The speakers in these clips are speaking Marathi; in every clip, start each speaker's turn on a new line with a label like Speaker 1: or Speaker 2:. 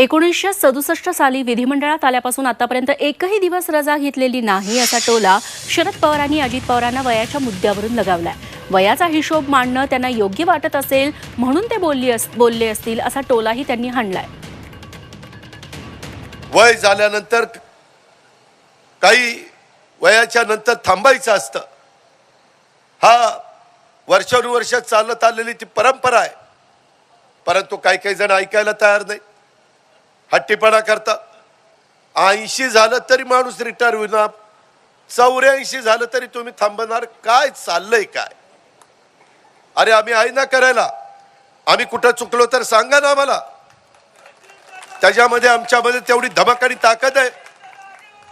Speaker 1: एकोणीसशे सदुसष्ट साली विधिमंडळात आल्यापासून आतापर्यंत एकही दिवस रजा घेतलेली नाही असा टोला शरद पवारांनी अजित पवारांना वयाच्या मुद्द्यावरून लगावलाय. वयाचा हिशोब मांडणं त्यांना योग्य वाटत असेल म्हणून ते बोलली अस- बोलले असतील असा टोलाही त्यांनी हाणलाय.
Speaker 2: वय झाल्यानंतर काही वयाच्या नंतर थांबायचं असतं. हा वर्षानुवर्ष चालत आलेली ती परंपरा आहे. परंतु काही काही जण ऐकायला तयार नाही हट्टीपणा करता ऐंशी झालं तरी माणूस रिटायर होणार चौऱ्याऐंशी झालं तरी तुम्ही थांबणार. काय चाललंय काय? अरे आम्ही आहे ना करायला. आम्ही कुठं चुकलो तर सांगा ना आम्हाला. त्याच्यामध्ये आमच्यामध्ये तेवढी धमक आणि ताकद आहे.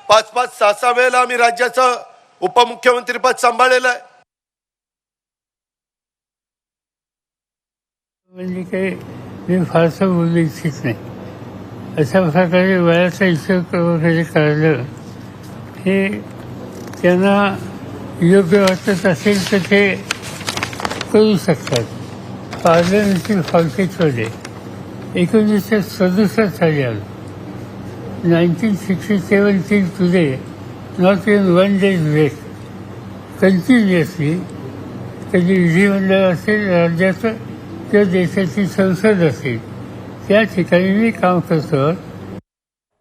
Speaker 2: पाच पाच सहा सहा वेळेला आम्ही राज्याचं उपमुख्यमंत्रीपद सांभाळलेलं आहे.
Speaker 3: म्हणजे काही मी फारसं बोलू इच्छित नाही. अशा प्रकारे वयाचा हिशोब वगैरे काढलं हे त्यांना योग्य वाटत असेल तर ते करू शकतात. पार्लमेंटची फालकेचमध्ये एकोणीसशे सदुसष्ट साली आलो nineteen sixty seven till today not in one days break continuously कधी विधिमंडळ असेल राज्याचं किंवा देशाची संसद असेल. त्या ठिकाणी मी काम करतो